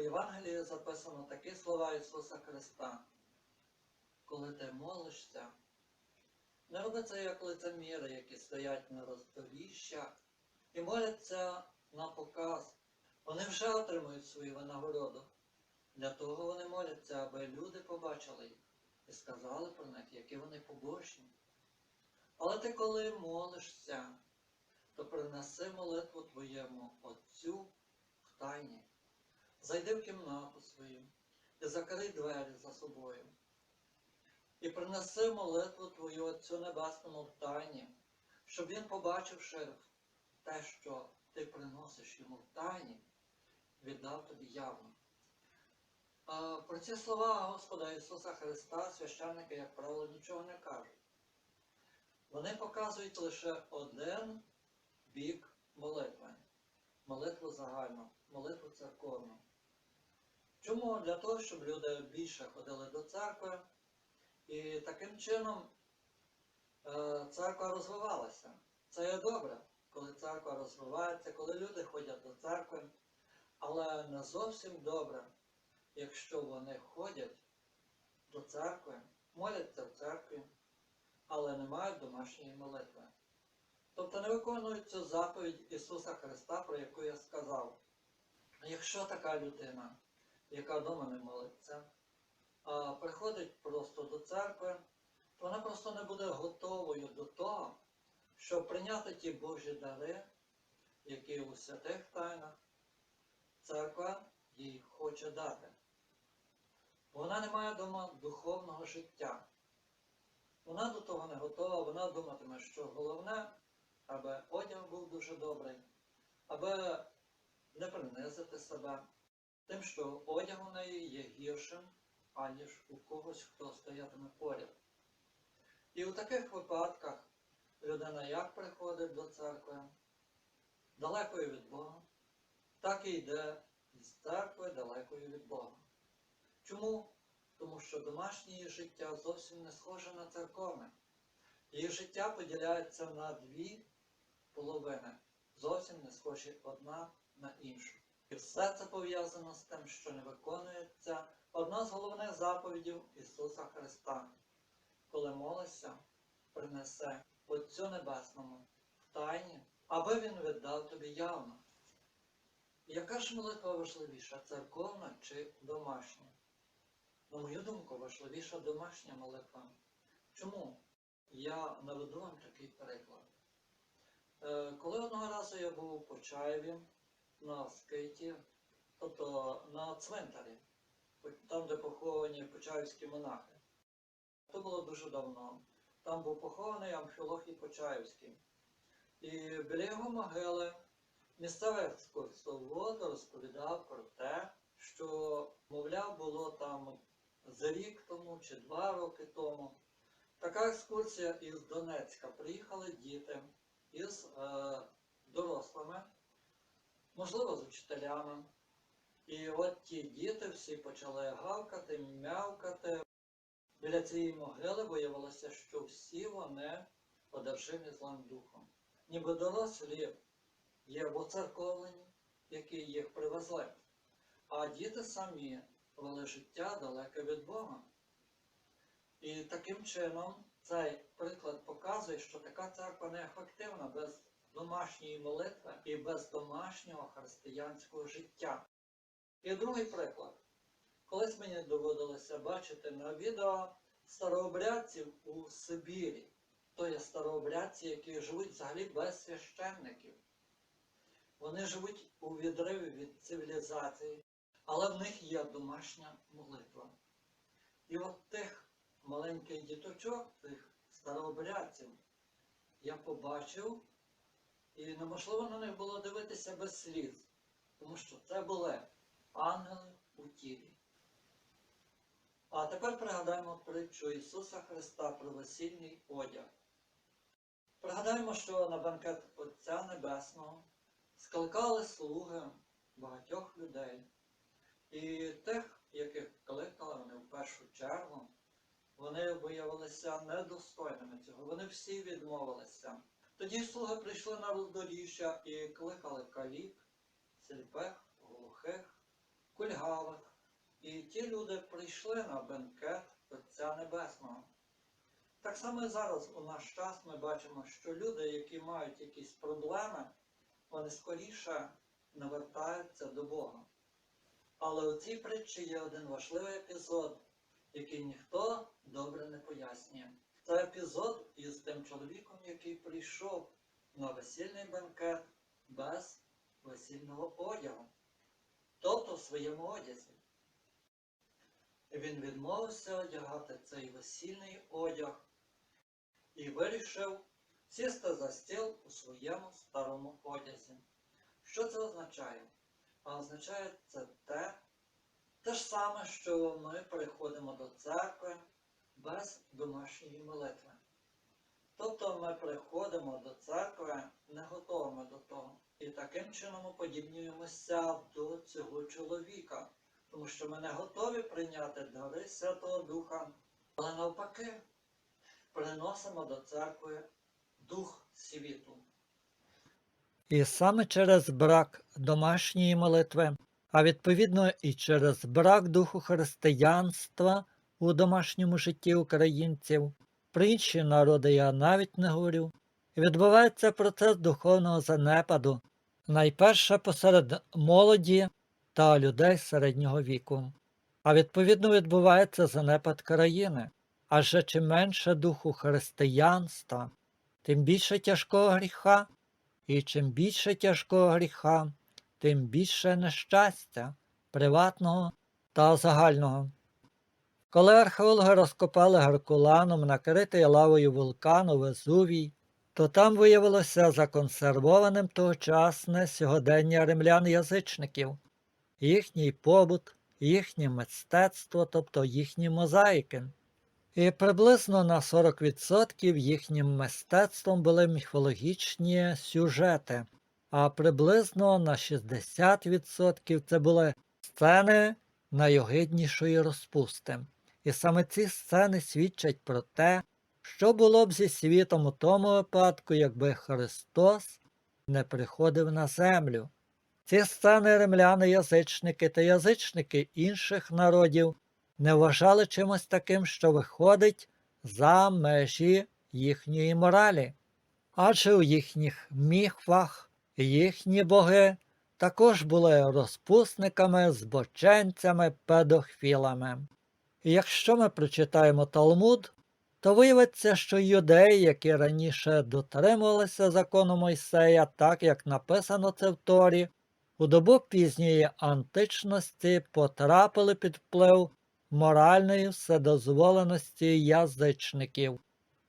У Євангелії записано такі слова Ісуса Христа. Коли ти молишся, не роби це як лицеміри, які стоять на роздоріжжях і моляться на показ. Вони вже отримують свою винагороду. Для того вони моляться, аби люди побачили їх і сказали про них, які вони побожні. Але ти, коли молишся, то принеси молитву твоєму Отцю в тайні. Зайди в кімнату свою і закрий двері за собою. І принеси молитву твою Отцю Небесному в тайні, щоб він, побачивши те, що ти приносиш йому в тайні, віддав тобі явно. Про ці слова Господа Ісуса Христа священники, як правило, нічого не кажуть. Вони показують лише один бік молитви. Молитву загальну, молитву церковну. Чому? Для того, щоб люди більше ходили до церкви, і таким чином е, церква розвивалася. Це є добре, коли церква розвивається, коли люди ходять до церкви, але не зовсім добре, якщо вони ходять до церкви, моляться в церкві, але не мають домашньої молитви. Тобто не виконують цю заповідь Ісуса Христа, про яку я сказав. Якщо така людина, яка вдома не молиться, а приходить просто до церкви, то вона просто не буде готовою до того, щоб прийняти ті Божі дари, які у святих тайнах церква їй хоче дати. Вона не має дома духовного життя. Вона до того не готова, вона думатиме, що головне, аби одяг був дуже добрий, аби не принизити себе, тим, що одяг у неї є гіршим, аніж у когось, хто стоятиме поряд. І у таких випадках людина як приходить до церкви, далекою від Бога, так і йде з церкви далекою від Бога. Чому? Тому що домашнє її життя зовсім не схоже на церковне. Її життя поділяється на дві половини, зовсім не схожі одна на іншу. І все це пов'язано з тим, що не виконується одна з головних заповідів Ісуса Христа. Коли молишся, принесе Отцю Небесному в тайні, аби Він віддав тобі явно. Яка ж молитва важливіша, церковна чи домашня? На мою думку, важливіша домашня молитва. Чому? Я наведу вам такий приклад. Е, Коли одного разу я був у Почаєві на скиті, тобто на цвинтарі, там, де поховані почаївські монахи. Це було дуже давно. Там був похований Амфілохій Почаївський. І біля його могили місцевий екскурсовод розповідав про те, що, мовляв, було там за рік тому чи два роки тому. Така екскурсія із Донецька. Приїхали діти із е, дорослими, можливо, з вчителями. І от ті діти всі почали гавкати, м'явкати. Біля цієї могили виявилося, що всі вони одержимі злим духом. Ніби дорослі є воцерковлені, які їх привезли. А діти самі вели життя далеке від Бога. І таким чином цей приклад показує, що така церква неефективна без домашньої молитви і без домашнього християнського життя. І другий приклад. Колись мені доводилося бачити на відео старообрядців у Сибірі. То є старообрядці, які живуть взагалі без священників. Вони живуть у відриві від цивілізації, але в них є домашня молитва. І от тих маленьких діточок, тих старообрядців, я побачив, і неможливо на них було дивитися без сліз, тому що це були ангели у тілі. А тепер пригадаємо притчу Ісуса Христа про весільний одяг. Пригадаємо, що на банкет Отця Небесного скликали слуги багатьох людей. І тих, яких кликали вони в першу чергу, вони виявилися недостойними цього. Вони всі відмовилися. Тоді слуги прийшли на роздоріжжя і кликали калік, сліпих, глухих, кульгавих. І ті люди прийшли на бенкет Отця Небесного. Так само і зараз у наш час ми бачимо, що люди, які мають якісь проблеми, вони скоріше навертаються до Бога. Але у цій притчі є один важливий епізод, який ніхто добре не пояснює. Це епізод із тим чоловіком, який прийшов на весільний бенкет без весільного одягу, тобто в своєму одязі. Він відмовився одягати цей весільний одяг і вирішив сісти за стіл у своєму старому одязі. Що це означає? А означає це те, те ж саме, що ми приходимо до церкви без домашньої молитви. Тобто ми приходимо до церкви не готовими до того. І таким чином уподібнюємося до цього чоловіка, тому що ми не готові прийняти дари Святого Духа, але навпаки приносимо до церкви Дух світу. І саме через брак домашньої молитви, а відповідно і через брак духу християнства у домашньому житті українців, інші народи я навіть не говорю, відбувається процес духовного занепаду, найперше посеред молоді та людей середнього віку. А відповідно відбувається занепад країни, адже чим менше духу християнства, тим більше тяжкого гріха, і чим більше тяжкого гріха, тим більше нещастя, приватного та загального. Коли археологи розкопали Геркуланом накритий лавою вулкану Везувій, то там виявилося законсервованим тогочасне сьогодення римлян-язичників, їхній побут, їхнє мистецтво, тобто їхні мозаїки. І приблизно на 40% їхнім мистецтвом були міфологічні сюжети, а приблизно на 60% це були сцени найогиднішої розпусти. І саме ці сцени свідчать про те, що було б зі світом у тому випадку, якби Христос не приходив на землю. Ці сцени римляни-язичники та язичники інших народів не вважали чимось таким, що виходить за межі їхньої моралі. Адже у їхніх міхвах їхні боги також були розпусниками, збоченцями, педохвілами. Якщо ми прочитаємо Талмуд, то виявиться, що юдеї, які раніше дотримувалися закону Мойсея, так як написано це в Торі, у добу пізньої античності потрапили під вплив моральної вседозволеності язичників.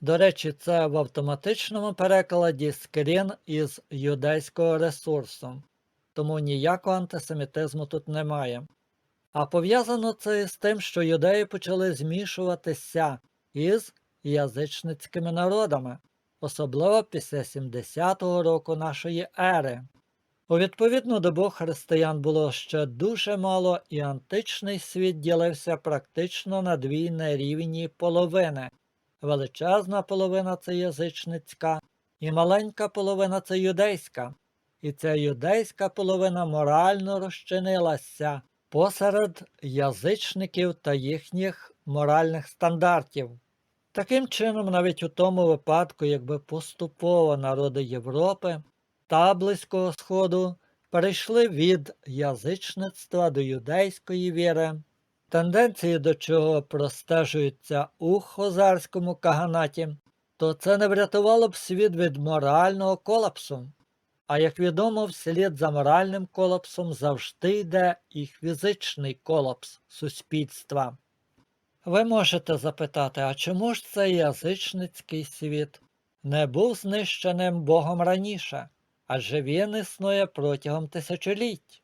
До речі, це в автоматичному перекладі скрін із юдейського ресурсу, тому ніякого антисемітизму тут немає. А пов'язано це із тим, що юдеї почали змішуватися із язичницькими народами, особливо після 70-го року нашої ери. У відповідну добу християн було ще дуже мало, і античний світ ділився практично на дві нерівні половини. Величезна половина це язичницька, і маленька половина це юдейська. І ця юдейська половина морально розчинилася посеред язичників та їхніх моральних стандартів. Таким чином, навіть у тому випадку, якби поступово народи Європи та Близького Сходу перейшли від язичництва до юдейської віри, тенденції до чого простежуються у хозарському каганаті, то це не врятувало б світ від морального колапсу. А як відомо, вслід за моральним колапсом завжди йде і фізичний колапс суспільства. Ви можете запитати, а чому ж цей язичницький світ не був знищеним Богом раніше, адже він існує протягом тисячоліть?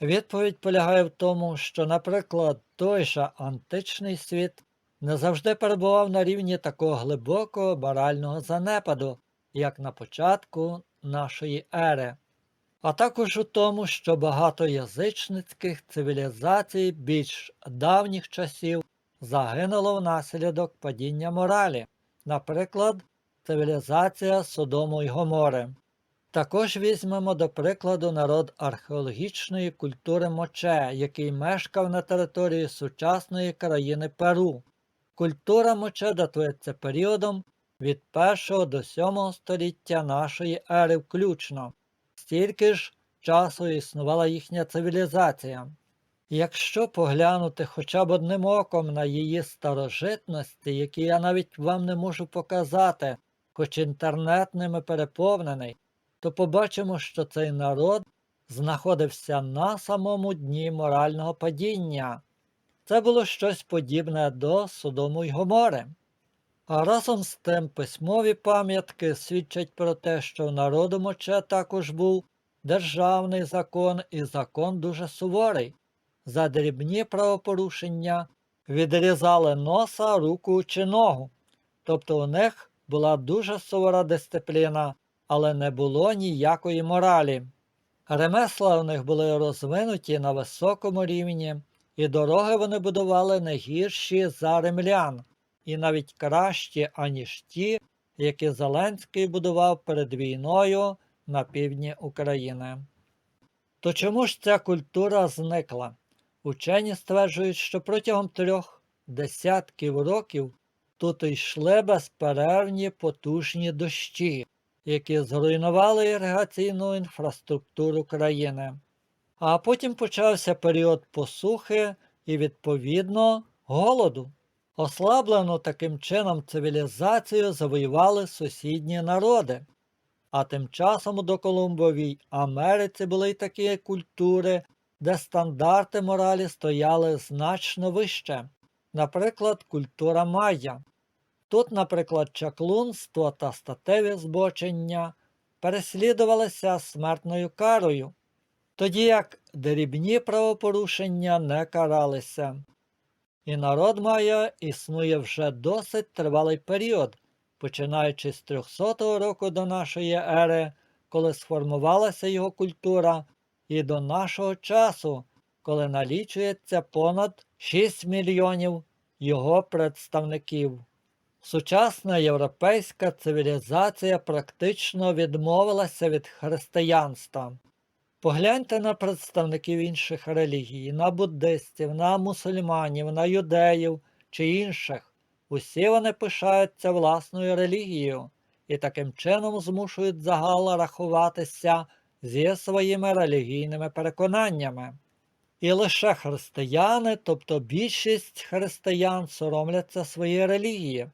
Відповідь полягає в тому, що, наприклад, той же античний світ не завжди перебував на рівні такого глибокого морального занепаду, як на початку нашої ери, а також у тому, що багато язичницьких цивілізацій більш давніх часів загинуло внаслідок падіння моралі, наприклад, цивілізація Содому й Гомори. Також візьмемо до прикладу народ археологічної культури Моче, який мешкав на території сучасної країни Перу. Культура Моче датується періодом від 1 до 7 століття нашої ери включно. Стільки ж часу існувала їхня цивілізація. Якщо поглянути хоча б одним оком на її старожитності, які я навіть вам не можу показати, хоч інтернет ними переповнений, то побачимо, що цей народ знаходився на самому дні морального падіння. Це було щось подібне до Содому й Гомори. А разом з тим письмові пам'ятки свідчать про те, що в народу Моче також був державний закон і закон дуже суворий. За дрібні правопорушення відрізали носа, руку чи ногу. Тобто у них була дуже сувора дисципліна, але не було ніякої моралі. Ремесла у них були розвинуті на високому рівні, і дороги вони будували не гірші за римлян, і навіть кращі, аніж ті, які Зеленський будував перед війною на півдні України. То чому ж ця культура зникла? Учені стверджують, що протягом трьох десятків років тут йшли безперервні потужні дощі, які зруйнували іригаційну інфраструктуру країни. А потім почався період посухи і, відповідно, голоду. Ослаблену таким чином цивілізацію завоювали сусідні народи. А тим часом у доколумбовій Америці були й такі культури, де стандарти моралі стояли значно вище, наприклад, культура майя. Тут, наприклад, чаклунство та статеві збочення переслідувалися смертною карою, тоді як дрібні правопорушення не каралися. І народ майя існує вже досить тривалий період, починаючи з 300 року до нашої ери, коли сформувалася його культура, і до нашого часу, коли налічується понад 6 мільйонів його представників. Сучасна європейська цивілізація практично відмовилася від християнства. Погляньте на представників інших релігій, на буддистів, на мусульманів, на юдеїв чи інших. Усі вони пишаються власною релігією і таким чином змушують загал рахуватися зі своїми релігійними переконаннями. І лише християни, тобто більшість християн, соромляться своєї релігії.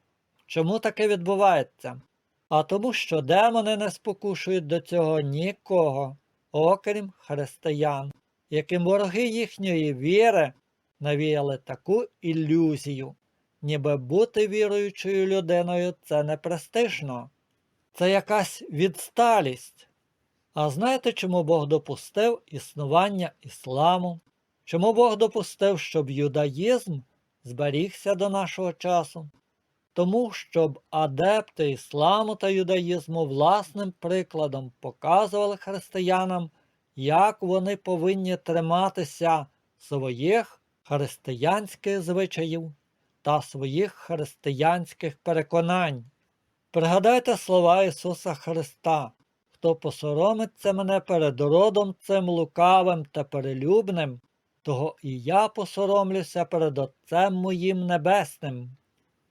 Чому таке відбувається? А тому, що демони не спокушують до цього нікого, окрім християн, яким вороги їхньої віри навіяли таку ілюзію, ніби бути віруючою людиною це не престижно, це якась відсталість. А знаєте, чому Бог допустив існування ісламу? Чому Бог допустив, щоб юдаїзм зберігся до нашого часу? Тому, щоб адепти ісламу та юдаїзму власним прикладом показували християнам, як вони повинні триматися своїх християнських звичаїв та своїх християнських переконань. Пригадайте слова Ісуса Христа, хто посоромиться мене перед родом цим лукавим та перелюбним, того і я посоромлюся перед Отцем моїм Небесним.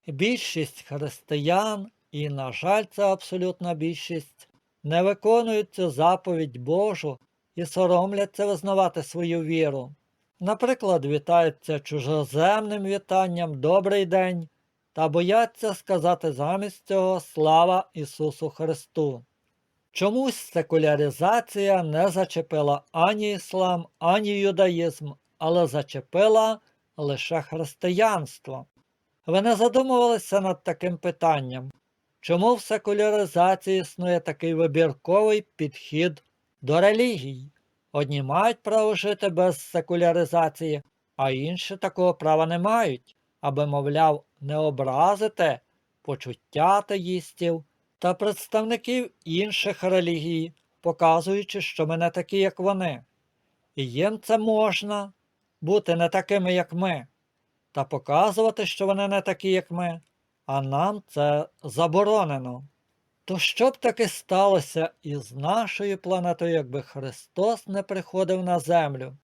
Більшість християн, і, на жаль, це абсолютна більшість, не виконують цю заповідь Божу і соромляться визнавати свою віру. Наприклад, вітаються чужоземним вітанням Добрий день та бояться сказати замість цього Слава Ісусу Христу. Чомусь секуляризація не зачепила ані іслам, ані юдаїзм, але зачепила лише християнство. Ви не задумувалися над таким питанням, чому в секуляризації існує такий вибірковий підхід до релігій? Одні мають право жити без секуляризації, а інші такого права не мають, аби, мовляв, не образити почуття атеїстів та представників інших релігій, показуючи, що ми не такі, як вони. І їм це можна бути не такими, як ми та показувати, що вони не такі, як ми, а нам це заборонено. То що б таки сталося із нашою планетою, якби Христос не приходив на землю?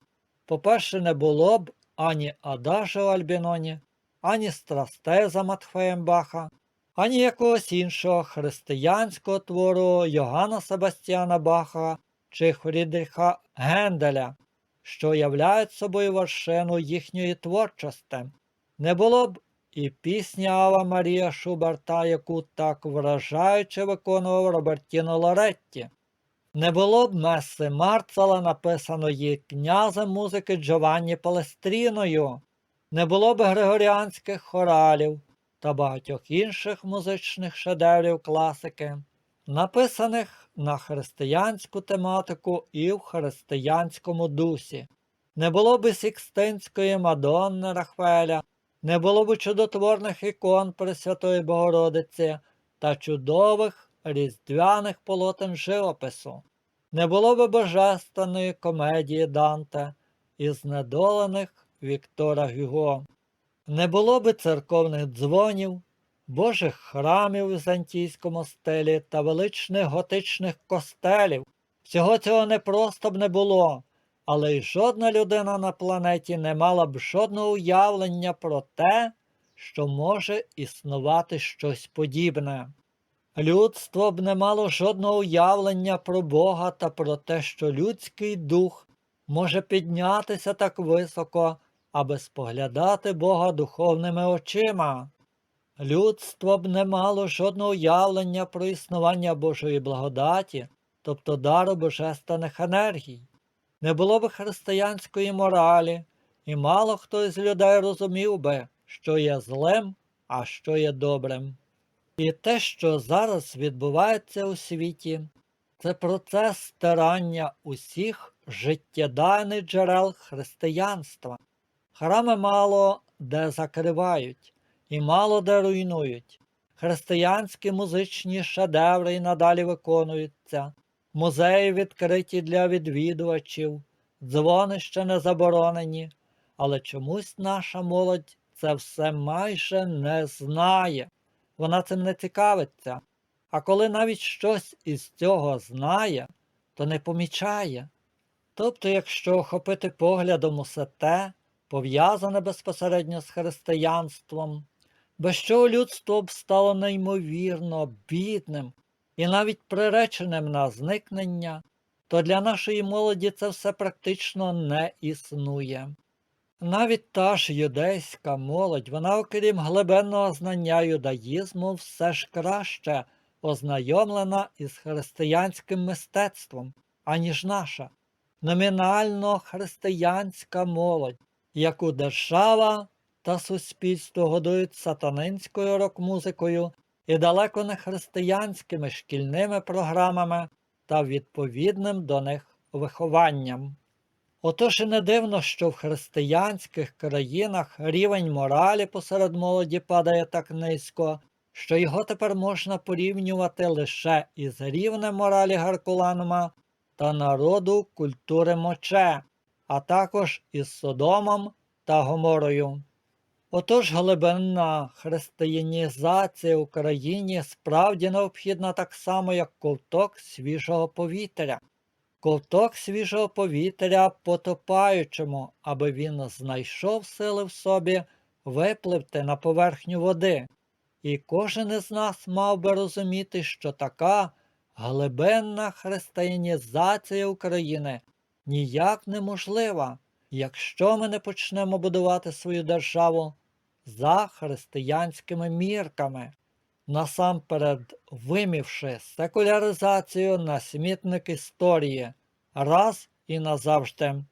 По-перше, не було б ані Адажа Альбіноні, ані страстей за Матфеєм Баха, ані якогось іншого християнського твору Йоганна Себастьяна Баха чи Фрідріха Генделя, що являють собою вершину їхньої творчості. Не було б і пісня Ава Марія Шуберта, яку так вражаюче виконував Робертіно Лоретті. Не було б меси Марцала, написаної князем музики Джованні Палестріною, не було б григоріанських хоралів та багатьох інших музичних шедеврів класики, написаних на християнську тематику і в християнському дусі. Не було б і Сікстинської Мадонни Рафаеля, не було б чудотворних ікон Пресвятої Богородиці та чудових різдвяних полотен живопису, не було б божественної комедії Данте і знедолених Віктора Гюго, не було б церковних дзвонів, божих храмів у візантійському стилі та величних готичних костелів. Всього цього не просто б не було, але й жодна людина на планеті не мала б жодного уявлення про те, що може існувати щось подібне. Людство б не мало жодного уявлення про Бога та про те, що людський дух може піднятися так високо, аби споглядати Бога духовними очима. Людство б не мало жодного уявлення про існування Божої благодаті, тобто дару божественних енергій. Не було б християнської моралі, і мало хто із людей розумів би, що є злим, а що є добрим. І те, що зараз відбувається у світі, це процес стирання усіх життєдайних джерел християнства. Храми мало де закривають і мало де руйнують. Християнські музичні шедеври й надалі виконуються, музеї відкриті для відвідувачів, дзвони ще не заборонені, але чомусь наша молодь це все майже не знає. Вона цим не цікавиться, а коли навіть щось із цього знає, то не помічає. Тобто, якщо охопити поглядом усе те, пов'язане безпосередньо з християнством, без чого людство б стало неймовірно бідним і навіть приреченим на зникнення, то для нашої молоді це все практично не існує. Навіть та ж юдейська молодь, вона, окрім глибинного знання юдаїзму, все ж краще ознайомлена із християнським мистецтвом, аніж наша, номінально християнська молодь, яку держава та суспільство годують сатанинською рок-музикою і далеко не християнськими шкільними програмами та відповідним до них вихованням. Отож і не дивно, що в християнських країнах рівень моралі посеред молоді падає так низько, що його тепер можна порівнювати лише із рівнем моралі Гаркуланума та народу культури Моче, а також із Содомом та Гоморою. Отож глибинна християнізація Україні справді необхідна так само, як ковток свіжого повітря. Ковток свіжого повітря потопаючому, аби він знайшов сили в собі випливти на поверхню води. І кожен із нас мав би розуміти, що така глибинна християнізація України ніяк неможлива, якщо ми не почнемо будувати свою державу за християнськими мірками, насамперед вимівши секуляризацію на смітник історії раз і назавжди.